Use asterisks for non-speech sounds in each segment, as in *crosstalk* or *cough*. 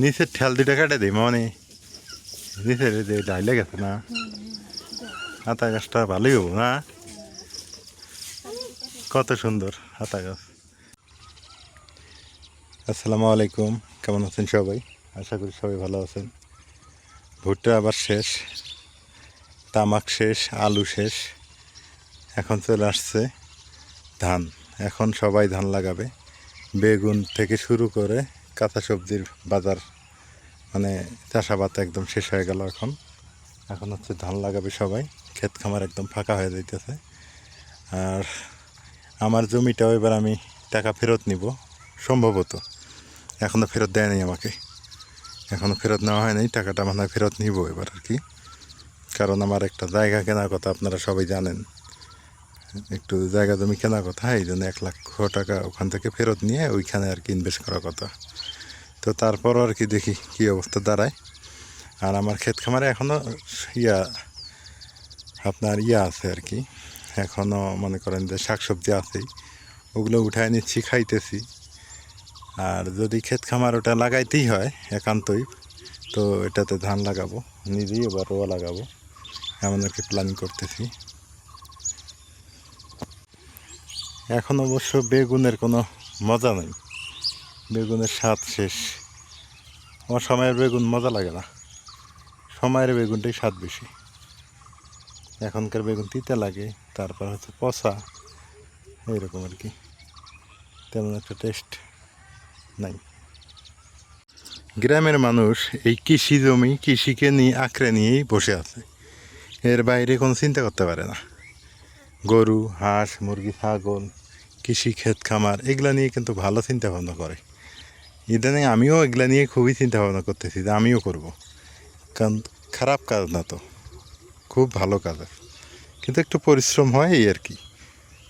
নিচের ঠেল দুটা কেটে দিই মানে নিচের যে ডাইলে গেছে না? হাতা গাছটা ভালোই হব না? কত সুন্দর হাতা গাছ। আসসালামু আলাইকুম, কেমন আছেন সবাই? আশা করি সবাই ভালো আছেন। ভুট্টা আবার শেষ, তামাক শেষ, আলু শেষ। এখন চলে আসছে ধান। এখন সবাই ধান লাগাবে। বেগুন থেকে শুরু করে কাঁচা সবজির বাজার মানে চাষাবাদ একদম শেষ হয়ে গেল এখন। এখন হচ্ছে ধান লাগাবে সবাই, ক্ষেত খামার একদম ফাঁকা হয়ে যাইতেছে। আর আমার জমিটাও এবার আমি টাকা ফেরত নিব, সম্ভবত। এখনও ফেরত দেয়নি আমাকে। এখনও ফেরত নেওয়া হয়নি টাকাটা মানে ফেরত নিব এবার আর কি। কারণ আমার একটা জায়গা কেনার কথা আপনারা সবাই জানেন। একটু জায়গা জমি কেনার কথা, এই জন্য এক লক্ষ টাকা ওখান থেকে ফেরত নিয়ে ওইখানে আর কি ইনভেস্ট করার কথা। তো তারপরও আর কি দেখি কী অবস্থা দাঁড়ায়। আর আমার ক্ষেত খামারে এখনও ইয়া, আপনার ইয়া আছে আর কি। এখনও মনে করেন যে শাকসবজি আছেই। ওগুলো উঠায় নিচ্ছি, খাইতেছি। আর যদি ক্ষেত খামার ওটা লাগাইতেই হয় একান্তই, তো এটাতে ধান লাগাবো, নিজেই এবার রোয়া লাগাবো। এমন কি প্ল্যানিং করতেছি। এখন অবশ্য বেগুনের কোনো মজা নেই। বেগুনের স্বাদ শেষ। আমার সময়ের বেগুন মজা লাগে না। সময়ের বেগুনটাই স্বাদ বেশি। এখনকার বেগুন তিতে লাগে, তারপর হচ্ছে পচা, এইরকম আর কি। তেমন একটা টেস্ট নাই। গ্রামের মানুষ এই কৃষি জমি, কৃষিকে নিয়ে আঁকড়ে নিয়েই বসে আছে। এর বাইরে কোনো চিন্তা করতে পারে না। গরু, হাঁস, মুরগি, ছাগল, কৃষি, ক্ষেত, খামার, এগুলা নিয়ে কিন্তু ভালো চিন্তা ভাবনা করে। ইদানিং আমিও এগুলা নিয়ে খুবই চিন্তা ভাবনা করতেছি যে আমিও করব। কারণ খারাপ কাজ না তো, খুব ভালো কাজ। কিন্তু একটু পরিশ্রম হয় এই আর কি।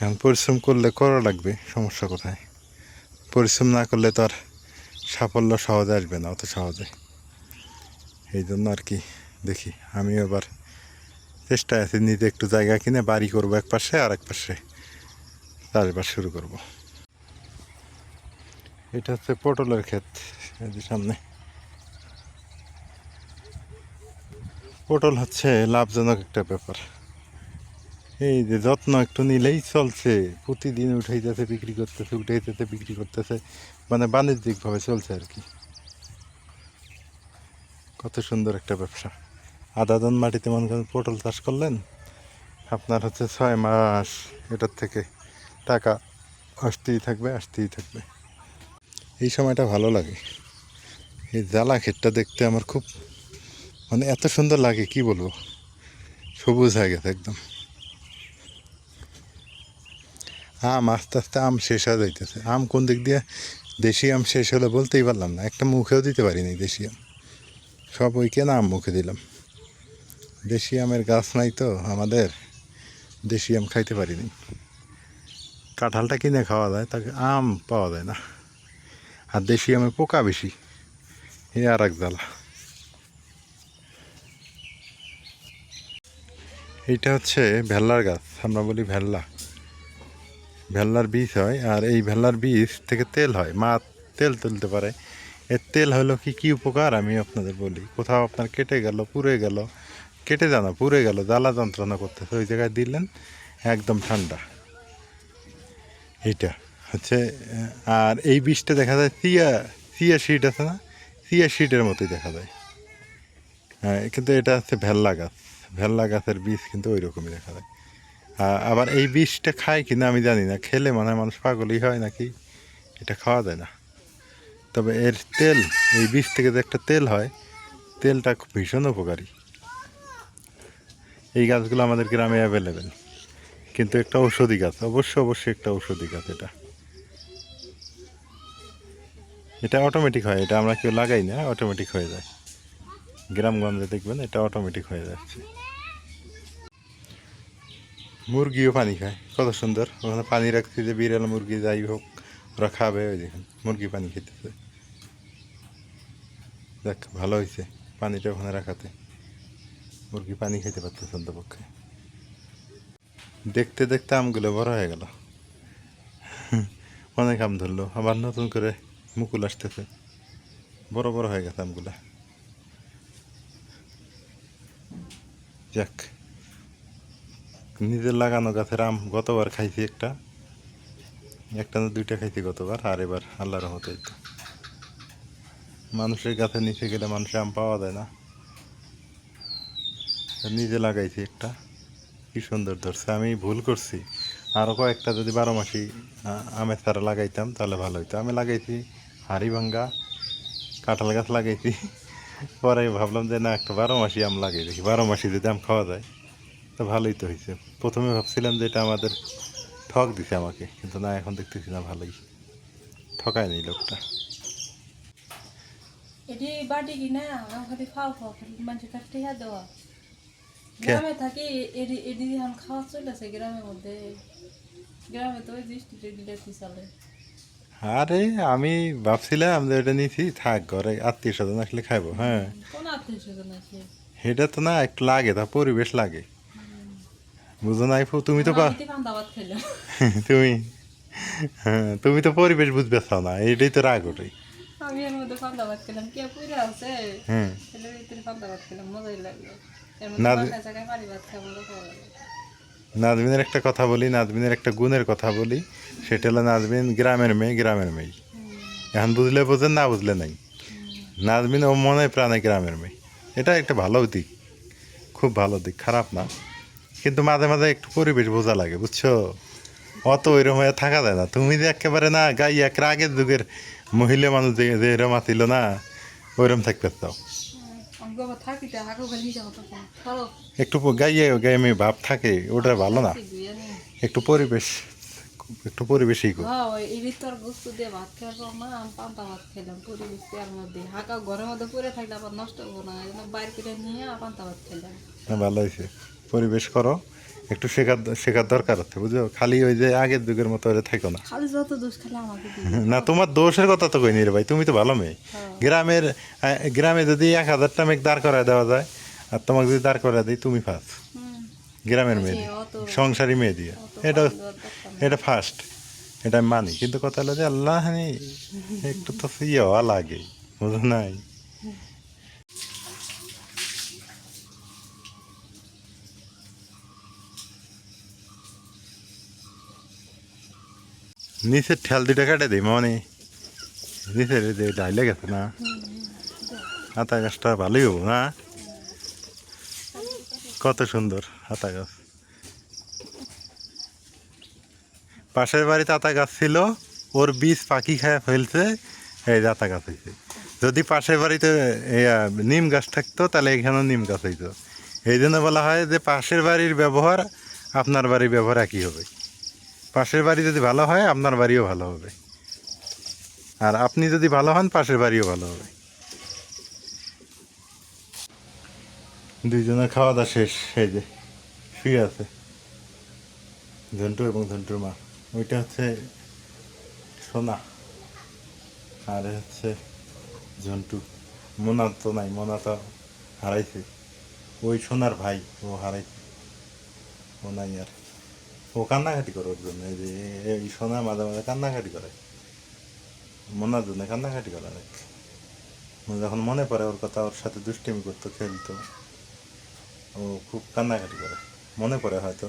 এখন পরিশ্রম করলে করা লাগবে, সমস্যা কোথায়? পরিশ্রম না করলে তো আর সাফল্য সহজে আসবে না, অত সহজে। এই জন্য আর কি দেখি, আমিও এবার চেষ্টায় আছি, নিজে একটু জায়গা কিনে বাড়ি করব এক পাশে আর এক পাশে চাষবাস শুরু করব। এটা হচ্ছে পটলের ক্ষেত সামনে। পটল হচ্ছে লাভজনক একটা ব্যাপার। এই যে যত্ন একটু নিলেই চলছে, প্রতিদিন উঠাইতেছে, বিক্রি করতেছে, উঠাইতেছে, বিক্রি করতেছে মানে বাণিজ্যিকভাবে চলছে আর কি। কত সুন্দর একটা ব্যবসা। আধা দান মাটিতে মনে করেন পটল চাষ করলেন, আপনার হচ্ছে ছয় মাস এটার থেকে টাকা আসতেই থাকবে আসতেই থাকবে। এই সময়টা ভালো লাগে। এই জ্বালা ক্ষেতটা দেখতে আমার খুব মানে এত সুন্দর লাগে, কি বলব? সবুজ হয়ে গেছে একদম। আম আস্তে আস্তে আম শেষ হয়ে যাইতেছে। আম কোন দিক দিয়ে দেশি আম শেষ হলে বলতেই পারলাম না। একটা মুখেও দিতে পারিনি দেশি আম। সব ওই কেনা আম মুখে দিলাম। দেশি আমের গাছ নাই তো, আমাদের দেশি আম খাইতে পারিনি। কাঁঠালটা কিনে খাওয়া যায়, তাকে আম পাওয়া যায় না। আর দেশি আমে পোকা বেশি, এ আর এক জ্বালা। এইটা হচ্ছে ভেল্লার গাছ, আমরা বলি ভেল্লা। ভেল্লার বীজ হয়, আর এই ভেল্লার বীজ থেকে তেল হয়, মা তেল তুলতে পারে। এর তেল হলো কি কি উপকার? আমি আপনাদের বলি। কোথাও আপনার কেটে গেল, পুড়ে গেল কেটে জানা পুড়ে গেল, জ্বালা যন্ত্রণা করতেছে। ওই জায়গায় দিলেন, একদম ঠান্ডা। এটা হচ্ছে, আর এই বীজটা দেখা যায় চিয়া চিয়া শিট আছে না? চিয়া শিটের মতোই দেখা যায়। হ্যাঁ কিন্তু এটা হচ্ছে ভেল্লা গাছ। ভেল্লা গাছের বীজ কিন্তু ওই রকমই দেখা যায়। আবার এই বীজটা খায় কিনা আমি জানি না। খেলে মনে মানুষ পাগলই হয় নাকি? এটা খাওয়া যায় না। তবে এর তেল, এই বীজ থেকে যে একটা তেল হয়, তেলটা খুব ভীষণ উপকারী। এই গাছগুলো আমাদের গ্রামে অ্যাভেলেবেল কিন্তু একটা ঔষধি গাছ অবশ্যই অবশ্যই একটা ঔষধি গাছ এটা। এটা অটোমেটিক হয়, এটা আমরা কেউ লাগাই না অটোমেটিক হয়ে যায়। গ্রামগঞ্জে দেখবেন এটা অটোমেটিক হয়ে যাচ্ছে। মুরগিও পানি খায়, কত সুন্দর। ওখানে পানি রাখছি যে বিড়াল, মুরগি যাই হোক, ওরা খাবে ওই দেখুন, মুরগি পানি খেতেছে। দেখ ভালো হয়েছে পানিটা ওখানে রাখাতে। মুরগি পানি খেতে পারতেছে অন্তপক্ষে দেখতে দেখতে আমগুলো বড় হয়ে গেল। *laughs* অনেক আম ধরলো, আবার নতুন করে মুকুল আসতেছে। বড় বড় হয়ে গেছে আমগুলা। যাক, নিজের লাগানো গাছের আম গতবার খাইছি একটা। একটা না দুইটা খাইছি গতবার, আর এবার আল্লাহর রহমতে মানুষের গাছে নিচে গেলে মানুষের আম পাওয়া যায় না। নিজে লাগাইছি একটা। কি সুন্দর ধরছে, আমি ভুল করছি। আরও কয়েকটা যদি বারো মাসি আমের চারা লাগাইতাম, তাহলে ভালো হতো আমি লাগাইছি হাড়ি ভাঙ্গা, কাঁঠাল গাছ লাগাইছি। পরে ভাবলাম যে, না, একটা বারো মাসি আম লাগাই দেখি। বারো মাসি যদি আম খাওয়া যায়, তো ভালোই তো হয়েছে প্রথমে ভাবছিলাম যে, এটা আমাদের ঠক দিছে আমাকে, কিন্তু না, এখন দেখতেছি না, ভালোই। ঠকায় নেই লোকটা। এটি বাড়ি কিনা আমি খালি খাও খাও খালি, মানুষের কাছে টিহা দেওয়া? গ্রামে থাকি এডি এখন খাওয়া চলেছে গ্রামের মধ্যে। গ্রামে তো ওই ডিলেটি চলে। আরে আমি ভাবছিলাম যে এটা নিয়েছি থাক ঘরে আত্মীয় স্বজন আসলে খাইবো হ্যাঁ। কোন আত্মীয় স্বজন আছে এটা তো না একটু লাগে তা পরিবেশ লাগে। বুঝো নাই ফু, তুমি তো *laughs* তুমি হ্যাঁ তুমি তো পরিবেশ বুঝবে চাও না এইটাই তো রাগ ওটাই। আমি এর মধ্যে খেলাম কে পুরে আছে? হ্যাঁ খেলাম মজাই লাগল। নাজমিনের একটা কথা বলি নাজমিনের একটা গুণের কথা বলি সেটা হলো নাজমিন গ্রামের মেয়ে গ্রামের মেয়ে। এখন বুঝলে বোঝেন না বুঝলে নাই। নাজমিন ও মনে প্রাণে গ্রামের মেয়ে। এটা একটা ভালো দিক খুব ভালো দিক খারাপ না। কিন্তু মাঝে মাঝে একটু পরিবেশ বোঝা লাগে বুঝছ? অত ওইরকম হয়ে থাকা যায় না। তুমি যে একেবারে না গাই এক আগের যুগের মহিলা মানুষ যে এরম আছিল না ওইরকম থাকতে চাও। একটু গাইয়ে গায়ে ভাব থাকে ওটা ভালো না। একটু পরিবেশ একটু পরিবেশই কর। হ্যাঁ এই তোর গুস্তু দিয়ে ভাত খাওয়ার না আমি পান্তা ভাত খেলাম পরিবেশ দেওয়ার মধ্যে। হাঁকা ঘরের মধ্যে পরে থাকলে আবার নষ্ট হব না বাইরে করে নিয়ে পান্তা ভাত খেলাম। ভালো হয়েছে। পরিবেশ করো। একটু শেখার শেখার দরকার আছে বুঝছ? খালি ওই যে আগের যুগের মতো ওরে থাকো না। খালি যত দোষ খেলে আমাকে *laughs* না তোমার দোষের কথা তো কইনি রে ভাই তুমি তো ভালো মেয়ে। হ্যাঁ। গ্রামের গ্রামে যদি এক হাজারটা মেঘ দাঁড় করায় দেওয়া যায় আর তোমাকে যদি দাঁড় করায় দিই তুমি ফার্স্ট গ্রামের মেয়ে দিয়ে সংসারী মেয়ে দিয়ে। এটা। এটা ফার্স্ট এটা মানি। কিন্তু কথা হলো যে আল্লাহ একটু তো ইয়ে হওয়া লাগে বুঝো নাই? নিচের ঠেল দুটা কাটে দিই মানে নিচের যে ডাইলে গেছে না হাতা গাছটা ভালোই হব না। কত সুন্দর হাতা গাছ পাশের বাড়িতে আতা গাছ ছিল, ওর বীজ পাখি খায় ফেলছে, এই যে আতা গাছ হয়েছে যদি পাশের বাড়িতে নিম গাছ থাকতো, তাহলে এখানেও নিম গাছ হইতো। এই জন্য বলা হয় যে পাশের বাড়ির ব্যবহার আপনার বাড়ির ব্যবহার একই হবে। পাশের বাড়ি যদি ভালো হয়, আপনার বাড়িও ভালো হবে। আর আপনি যদি ভালো হন, পাশের বাড়িও ভালো হবে। দুইজনের খাওয়া দাওয়া শেষ, এই যে, শুয়ে আছে। ঝন্টু এবং ঝন্টুর মা। ওইটা হচ্ছে সোনা। আর হচ্ছে ঝন্টু। মোনা তো নাই, মোনা তো হারাইছে। ওই সোনার ভাই, ও হারাইছে। ও নাই আর। ও কান্নাকাটি করে ওর জন্য যে এই সোনা মাঝে মাঝে কান্নাকাটি করে মোনার জন্য কান্নাকাটি করে অনেক মানে যখন মনে পড়ে ওর কথা ওর সাথে দুষ্টিমি করতো খেলতো ও খুব কান্নাকাটি করে মনে পড়ে হয়তো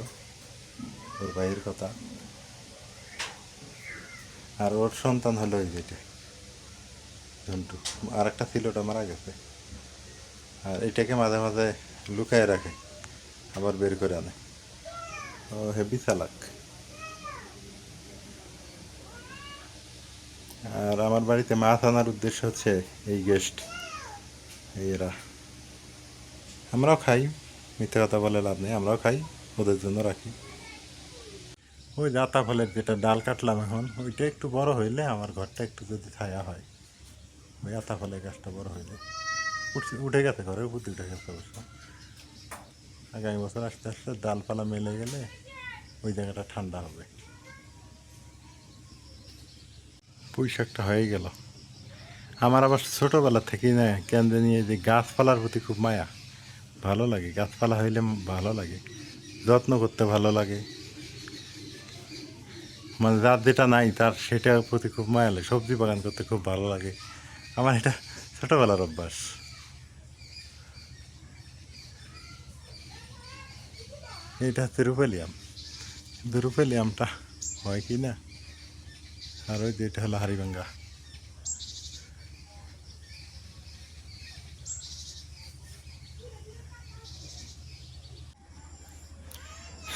ওর ভাইয়ের কথা আর ওর সন্তান হলো ওই যেটা ঝন্টু আর একটা ছিল ওটা মারা গেছে আর এটাকে মাঝে মাঝে লুকায় রাখে আবার বের করে আনে ও হেভি চালাক আর আমার বাড়িতে মাছ আনার উদ্দেশ্য হচ্ছে এই গেস্ট এরা। আমরাও খাই, মিথ্যে কথা বলে লাভ নেই, আমরাও খাই, ওদের জন্য রাখি। ওই জাতা ফলের যেটা ডাল কাটলাম এখন, ওইটা একটু বড় হইলে আমার ঘরটা একটু যদি ছায়া হয়। ওই আতা ফলের গাছটা বড় হইলে। উঠে গেছে ঘরে বুদ্ধি উঠে গেছে অবশ্য। আগামী বছর আস্তে আস্তে ডালপালা মেলে গেলে ওই জায়গাটা ঠান্ডা হবে। পুঁই হয়ে গেল। আমার আবার ছোটোবেলা থেকেই না, কেন্দ্রে নিয়ে যে গাছপালার প্রতি খুব মায়া। ভালো লাগে, গাছপালা হইলে ভালো লাগে, যত্ন করতে ভালো লাগে। মানে যার যেটা নাই, তার সেটার প্রতি খুব মায়া লাগে, সবজি বাগান করতে খুব ভালো লাগে। আমার এটা ছোটোবেলার অভ্যাস। এটা হচ্ছে রূপালি আম কিন্তু রূপালি আমটা হয় কি না? আর ওই যে এটা হলো হাড়িভাঙ্গা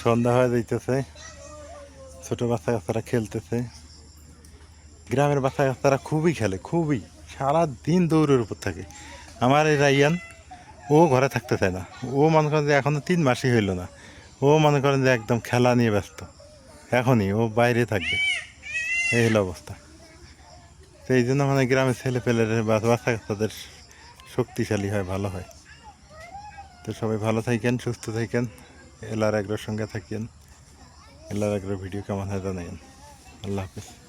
সন্ধ্যা হয়ে যাইতেছে। ছোটো বাচ্চা কাচ্চারা খেলতেছে। গ্রামের বাচ্চা কাচ্চারা খুবই খেলে, খুবই। সারা দিন দৌড়ের উপর থাকে। আমার এই রাইয়ান, ও ঘরে থাকতে চায় না। ও মনে করেন যে এখনও তিন মাসই হইল না। ও মনে করেন যে একদম খেলা নিয়ে ব্যস্ত। এখনই ও বাইরে থাকবে। এই হলো অবস্থা। তো এই জন্য মানে গ্রামের ছেলে পেলের বাচ্চা তাদের শক্তিশালী হয়, ভালো হয়। তো সবাই ভালো থাকেন, সুস্থ থাকেন এলার এগ্রোর সঙ্গে থাকেন। এলার এগ্রোর ভিডিও কেমন হয় জানাইন আল্লাহ হাফিজ।